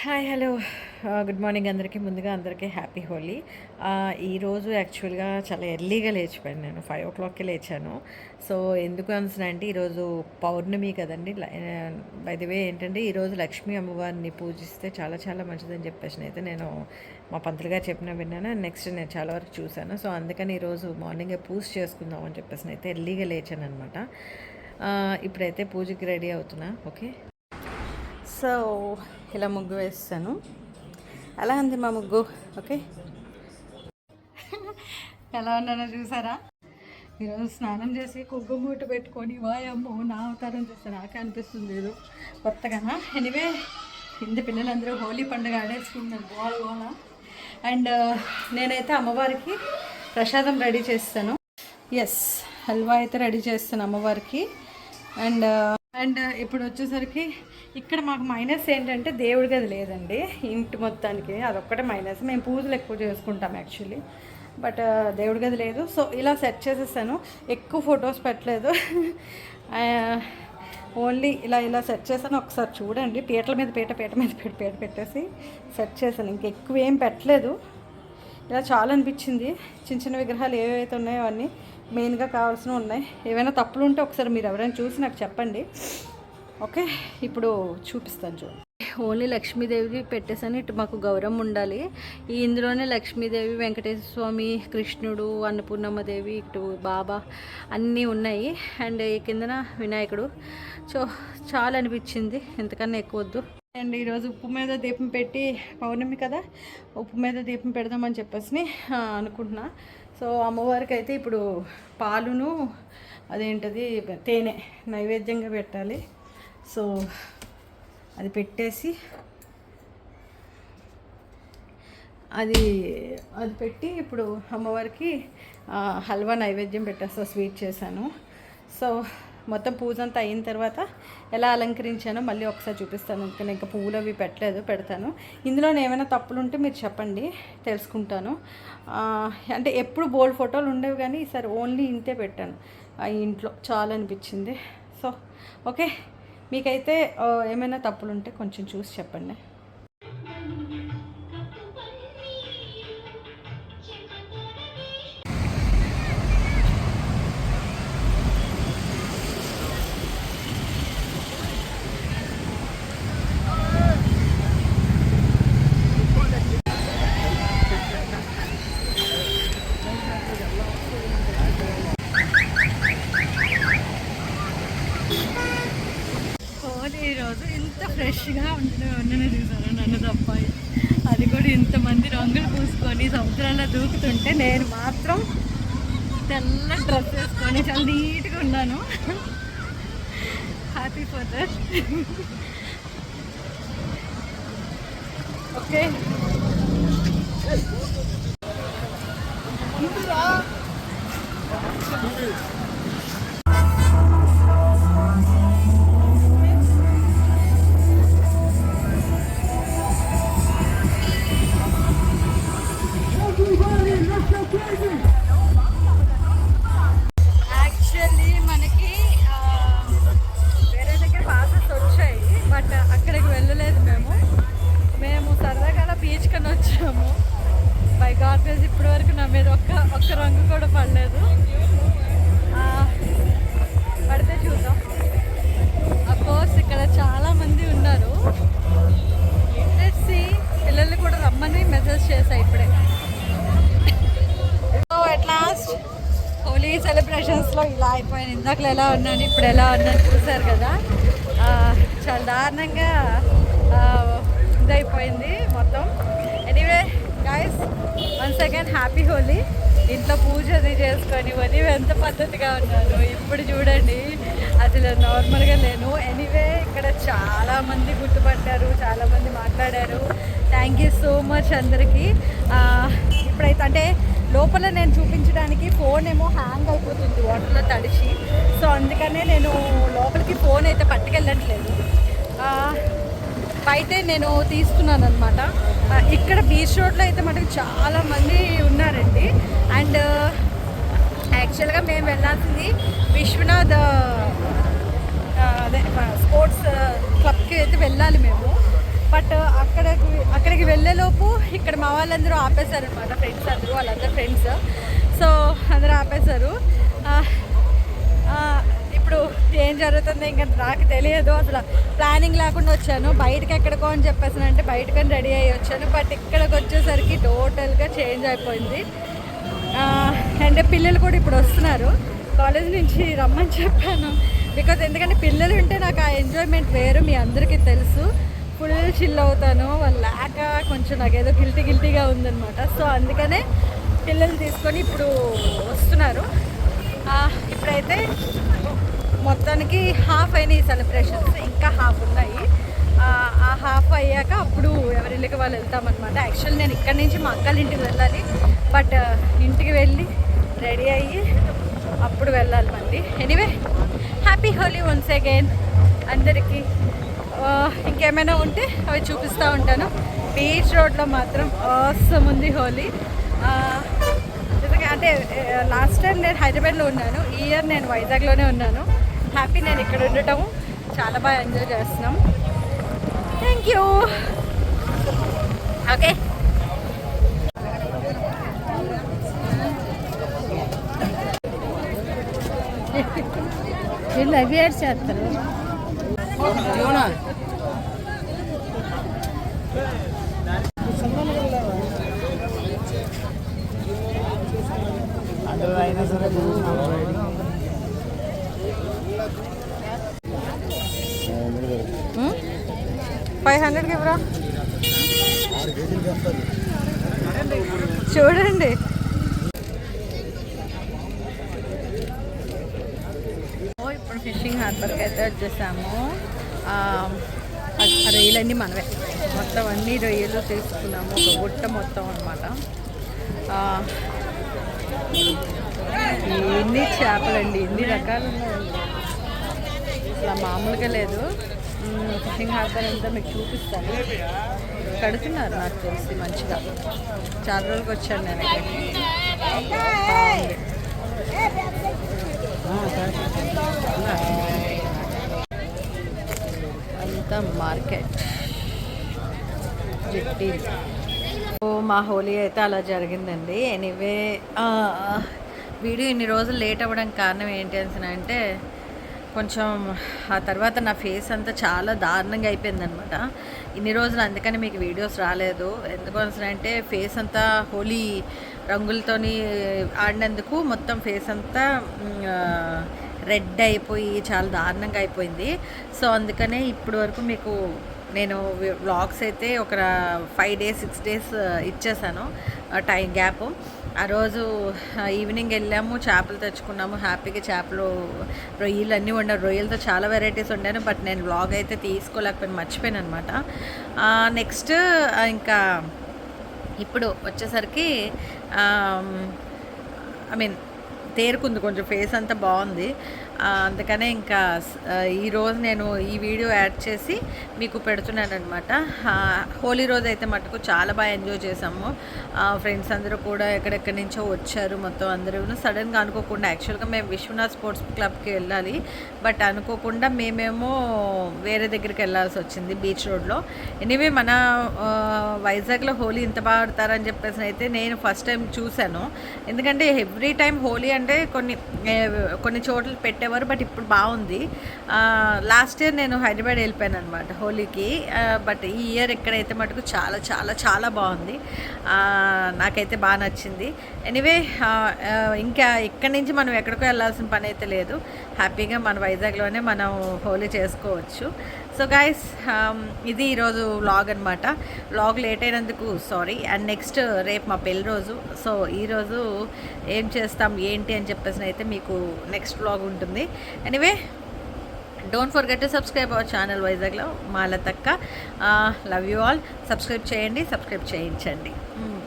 Hi hello. Good morning అందరికీ. ముందుగా అందరికీ హ్యాపీ హోలీ. ఈరోజు యాక్చువల్గా చాలా ఎర్లీగా లేచిపోయాను నేను. ఫైవ్ ఓ క్లాక్కి లేచాను. సో ఎందుకు అంటే ఈరోజు పౌర్ణమి కదండి. బై ది వే ఏంటంటే ఈరోజు లక్ష్మీ అమ్మవారిని పూజిస్తే చాలా చాలా మంచిదని చెప్పేసి అయితే నేను మా పంతులు గారు చెప్పిన విన్నాను. నెక్స్ట్ నేను చాలా వరకు చూశాను. సో అందుకని ఈరోజు మార్నింగే పూజ చేసుకుందాం అని చెప్పేసి అయితే ఎర్లీగా లేచాను అనమాట ఇప్పుడైతే పూజకి రెడీ అవుతున్నా. ఓకే? సో ఇలా ముగ్గు వేస్తాను. అలా ఉంది మా ముగ్గు. ఓకే? ఎలా ఉన్నానో చూసారా? ఈరోజు స్నానం చేసి కుగ్గుమూట పెట్టుకొని వాయమ్మో నా అవతారం చూస్తే నాకే అనిపిస్తుంది లేదు కొత్తగానా ఎనివే కింద పిల్లలందరూ హోలీ పండుగ ఆడేసుకుంటున్నారు గోల గోల అండ్ నేనైతే అమ్మవారికి ప్రసాదం రెడీ చేస్తాను. ఎస్ హల్వా అయితే రెడీ చేస్తాను అమ్మవారికి. అండ్ అండ్ ఇప్పుడు వచ్చేసరికి ఇక్కడ మాకు మైనస్ ఏంటంటే దేవుడి గది లేదండి ఇంటి మొత్తానికి. అదొక్కటే మైనస్. మేము పూజలు ఎక్కువ చేసుకుంటాం యాక్చువల్లీ బట్ దేవుడి గది లేదు. సో ఇలా సెట్ చేసేసాను. ఎక్కువ ఫొటోస్ పెట్టలేదు. ఓన్లీ ఇలా ఇలా సెట్ చేశాను. ఒకసారి చూడండి. పీటల మీద పీట పీట మీద పీట పీట పెట్టేసి సెట్ చేశాను. ఇంకెక్కువ ఏం పెట్టలేదు. ఇలా చాలా అనిపించింది. చిన్న చిన్న విగ్రహాలు ఏవైతే ఉన్నాయో అన్నీ మెయిన్గా కావాల్సినవి ఉన్నాయి. ఏవైనా తప్పులు ఉంటే ఒకసారి మీరు ఎవరైనా చూసి నాకు చెప్పండి. ఓకే? ఇప్పుడు చూపిస్తాను చూడండి. ఓన్లీ లక్ష్మీదేవికి పెట్టేసాను ఇటు మాకు గౌరవం ఉండాలి. ఈ ఇందులోనే లక్ష్మీదేవి వెంకటేశ్వర స్వామి కృష్ణుడు అన్నపూర్ణమ్మదేవి ఇటు బాబా అన్నీ ఉన్నాయి. అండ్ ఈ కిందన వినాయకుడు. సో చాలా అనిపించింది. ఎంతకన్నా ఎక్కువ వద్దు. అండ్ ఈరోజు ఉప్పు మీద దీపం పెట్టి పౌర్ణమి కదా? ఉప్పు మీద దీపం పెడదామని చెప్పేసి అనుకుంటున్నా. సో అమ్మవారికి అయితే ఇప్పుడు పాలును అదేంటది తేనె నైవేద్యంగా పెట్టాలి. సో అది పెట్టేసి అది అది పెట్టి ఇప్పుడు అమ్మవారికి హల్వా నైవేద్యం పెట్టేస్తా స్వీట్ చేశాను. సో మొత్తం పూజ అంతా అయిన తర్వాత ఎలా అలంకరించానో మళ్ళీ ఒకసారి చూపిస్తాను. అందుకని ఇంకా పువ్వులు అవి పెట్టలేదు పెడతాను. ఇందులో ఏమైనా తప్పులు ఉంటే మీరు చెప్పండి తెలుసుకుంటాను. అంటే ఎప్పుడు బోల్డ్ ఫోటోలు ఉండేవి కానీ ఈసారి ఓన్లీ ఇంతే పెట్టాను. ఆ ఇంట్లో చాలా అనిపించింది. So okay. మీకైతే ఏమైనా తప్పులు ఉంటే కొంచెం చూసి చెప్పండి. రోజు ఇంత ఫ్రెష్గా ఉంటున్న ఉండనే చూసాను నన్ను తప్ప అది కూడా ఇంతమంది రంగులు పూసుకొని సముద్రంలో దూకుతుంటే నేను మాత్రం తెల్ల డ్రెస్ వేసుకొని చాలా నీట్గా ఉన్నాను. Happy for that okay you. ఎలా ఉన్నాను ఇప్పుడు ఎలా ఉన్నాను చూసారు కదా? చాలా దారుణంగా ఇదైపోయింది మొత్తం. Anyway guys one second happy Holi ఇంట్లో పూజ అది చేసుకొని వదిలి ఎంత పద్ధతిగా ఉన్నాను ఇప్పుడు చూడండి. అసలు నార్మల్గా లేను. ఎనీవే ఇక్కడ చాలామంది గుర్తుపట్టారు చాలామంది మాట్లాడారు. థ్యాంక్ యూ సో మచ్ అందరికీ. ఇప్పుడైతే అంటే లోపల నేను చూపించడానికి ఫోన్ ఏమో హ్యాంగ్ అయిపోతుంది వాటర్లో తడిచి. సో అందుకనే నేను లోపలికి ఫోన్ అయితే పట్టుకెళ్ళట్లేదు. బయటే నేను తీసుకున్నాను అనమాట ఇక్కడ బీచ్ రోడ్లో అయితే మటుకు చాలామంది ఉన్నారండి. అండ్ యాక్చువల్గా మేము వెళ్ళాల్సింది విశ్వనాథ్ అదే స్పోర్ట్స్ క్లబ్కి అయితే వెళ్ళాలి మేము. బట్ అక్కడికి అక్కడికి వెళ్ళేలోపు ఇక్కడ మా వాళ్ళందరూ ఆపేశారు అనమాట ఫ్రెండ్స్ అందరూ వాళ్ళందరూ ఫ్రెండ్స్ సో అందరూ ఆపేశారు. ఇప్పుడు ఏం జరుగుతుందో ఇంకా నాకు తెలియదు. అసలు ప్లానింగ్ లేకుండా వచ్చాను. బయటకి ఎక్కడికో అని చెప్పేసి అంటే బయటకని రెడీ అయ్యి వచ్చాను. బట్ ఇక్కడికి వచ్చేసరికి టోటల్గా చేంజ్ అయిపోయింది. అంటే పిల్లలు కూడా ఇప్పుడు వస్తున్నారు. కాలేజ్ నుంచి రమ్మని చెప్పాను. బికాజ్ ఎందుకంటే పిల్లలు ఉంటే నాకు ఆ ఎంజాయ్మెంట్ వేరు మీ అందరికీ తెలుసు. ఫుల్ చిల్ అవుతాను. వాళ్ళు లేక కొంచెం నాకు ఏదో గిల్టీ గిల్టీగా ఉందన్నమాట. సో అందుకనే పిల్లలు తీసుకొని ఇప్పుడు వస్తున్నారు. ఇప్పుడైతే మొత్తానికి హాఫ్ అయినాయి సెలబ్రేషన్స్ ఇంకా హాఫ్ ఉన్నాయి. ఆ, హాఫ్ అయ్యాక అప్పుడు ఎవరిళ్ళకి వాళ్ళు వెళ్తామన్నమాట. యాక్చువల్ నేను ఇక్కడి నుంచి మా అక్కల ఇంటికి వెళ్ళాలి. బట్ ఇంటికి వెళ్ళి రెడీ అయ్యి అప్పుడు వెళ్ళాలి మళ్ళీ. Anyway happy Holi once again అందరికీ. ఇంకేమైనా ఉంటే అవి చూపిస్తూ ఉంటాను. బీచ్ రోడ్లో మాత్రం అవసరం ఉంది హోలీ. అంటే లాస్ట్ టైం నేను హైదరాబాద్లో ఉన్నాను. ఈ ఇయర్ నేను వైజాగ్లోనే ఉన్నాను. హ్యాపీ నేను ఇక్కడ ఉండటం చాలా బాగా ఎంజాయ్ చేస్తున్నాం. థ్యాంక్ యూ ఓకే వీళ్ళు అవి ఫైవ్ హండ్రెడ్కి ఇవ్వరా? చూడండి. ఓ, ఇప్పుడు ఫిషింగ్ హార్బర్కి అయితే వచ్చేసాము. రొయ్యలన్నీ మనవే. మొత్తం అన్ని రొయ్యలు తీసుకున్నాము ఒక గుట్ట మొత్తం అనమాట ఎన్ని చేపలండి ఎన్ని రకాలు అసలు మామూలుగా లేదు. ఫిషింగ్ హార్బర్ అంతా మీకు చూపిస్తాను. కడుతున్నారు నాకు తెలిసి మంచిగా. చాలా రోజులకి వచ్చాను నేను మార్కెట్. జిట్టి ఓ మా హోలీ అయితే అలా జరిగిందండి. ఎనీవే వీడియో ఇన్ని రోజులు లేట్ అవ్వడానికి కారణం ఏంటి అంటే కొంచెం ఆ తర్వాత నా ఫేస్ అంతా చాలా దారుణంగా అయిపోయిందనమాట ఇన్ని రోజులు అందుకని మీకు వీడియోస్ రాలేదు. ఎందుకోసం అంటే ఫేస్ అంతా హోలీ రంగులతోని ఆడినందుకు మొత్తం ఫేస్ అంతా రెడ్ అయిపోయి చాలా దారుణంగా అయిపోయింది. సో అందుకనే ఇప్పటి వరకు మీకు నేను వ్లాగ్స్ అయితే ఒక ఫైవ్ డేస్ సిక్స్ డేస్ ఇచ్చేసాను టైం గ్యాప్. ఆ రోజు ఈవినింగ్ వెళ్ళాము చేపలు తెచ్చుకున్నాము హ్యాపీగా చేపలు రొయ్యలు అన్నీ వండారు. రొయ్యలతో చాలా వెరైటీస్ వండాను బట్ నేను వ్లాగ్ అయితే తీసుకోలేకపోయాను మర్చిపోయాను అనమాట నెక్స్ట్ ఇంకా ఇప్పుడు వచ్చేసరికి ఐ మీన్ తేరుకుంది కొంచెం ఫేస్ అంతా బాగుంది. అందుకనే ఇంకా ఈరోజు నేను ఈ వీడియో యాడ్ చేసి మీకు పెడుతున్నాను అనమాట హోలీ రోజు అయితే మటుకు చాలా బాగా ఎంజాయ్ చేసాము ఫ్రెండ్స్ అందరూ కూడా ఎక్కడెక్కడి నుంచో వచ్చారు మొత్తం అందరూ సడన్గా అనుకోకుండా యాక్చువల్గా మేము విశ్వనాథ్ స్పోర్ట్స్ క్లబ్కి వెళ్ళాలి. బట్ అనుకోకుండా మేమేమో వేరే దగ్గరికి వెళ్ళాల్సి వచ్చింది బీచ్ రోడ్లో. ఎనీవే మన వైజాగ్లో హోలీ ఇంత బాగా ఆడతారని చెప్పేసి అయితే నేను ఫస్ట్ టైం చూశాను. ఎందుకంటే ఎవ్రీ టైం హోలీ అంటే కొన్ని కొన్ని చోట్ల పెట్టేవారు బట్ ఇప్పుడు బాగుంది. లాస్ట్ ఇయర్ నేను హైదరాబాద్ వెళ్ళిపోయాను అనమాట హోలీకి. బట్ ఈ ఇయర్ ఎక్కడైతే మటుకు చాలా చాలా చాలా బాగుంది. నాకైతే బాగా నచ్చింది. ఎనీవే ఇంకా ఇక్కడి నుంచి మనం ఎక్కడికో వెళ్ళాల్సిన పని అయితే లేదు. హ్యాపీగా మన వైజాగ్లోనే మనం హోలీ చేసుకోవచ్చు. సో గైస్ um, ఇది ఈరోజు వ్లాగ్ అనమాట వ్లాగ్ లేట్ అయినందుకు సారీ అండ్ నెక్స్ట్ రేపు మా పెళ్ళి రోజు. సో ఈరోజు ఏం చేస్తాం ఏంటి అని చెప్పేసి అయితే మీకు నెక్స్ట్ వ్లాగ్ ఉంటుంది. Anyway don't forget to subscribe our channel వైజాగ్లో మాల తక్క లవ్ యూ ఆల్ సబ్స్క్రైబ్ చేయండి సబ్స్క్రైబ్ చేయించండి. Hmm.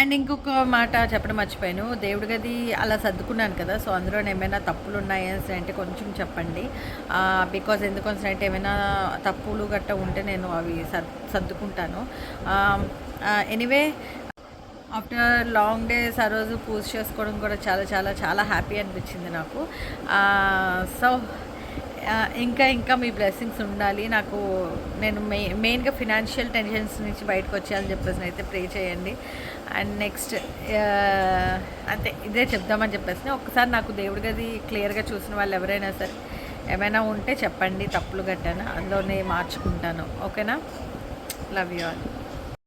అండ్ ఇంకొక మాట చెప్పడం మర్చిపోయాను. దేవుడి గది అలా సర్దుకున్నాను కదా సో అందులో ఏమైనా తప్పులు ఉన్నాయని అంటే కొంచెం చెప్పండి. బికాజ్ ఎందుకోసం అంటే ఏమైనా తప్పులు గట్ట ఉంటే నేను అవి సర్ సర్దుకుంటాను. ఎనీవే ఆఫ్టర్ లాంగ్ డేస్ ఆ రోజు పూజ చేసుకోవడం కూడా చాలా చాలా చాలా హ్యాపీ అనిపించింది నాకు. సో ఇంకా ఇంకా మీ బ్లెస్సింగ్స్ ఉండాలి. నాకు నేను మెయి మెయిన్గా ఫినాన్షియల్ టెన్షన్స్ నుంచి బయటకు వచ్చేయాలని చెప్పేసి అయితే ప్రే చేయండి. అండ్ నెక్స్ట్ అంతే ఇదే చెప్దామని చెప్పేసి ఒక్కసారి నాకు దేవుడి గది క్లియర్గా చూసిన వాళ్ళు ఎవరైనా సరే ఏమైనా ఉంటే చెప్పండి తప్పులు గట్టాను? అందులోనే మార్చుకుంటాను. ఓకేనా? Love you all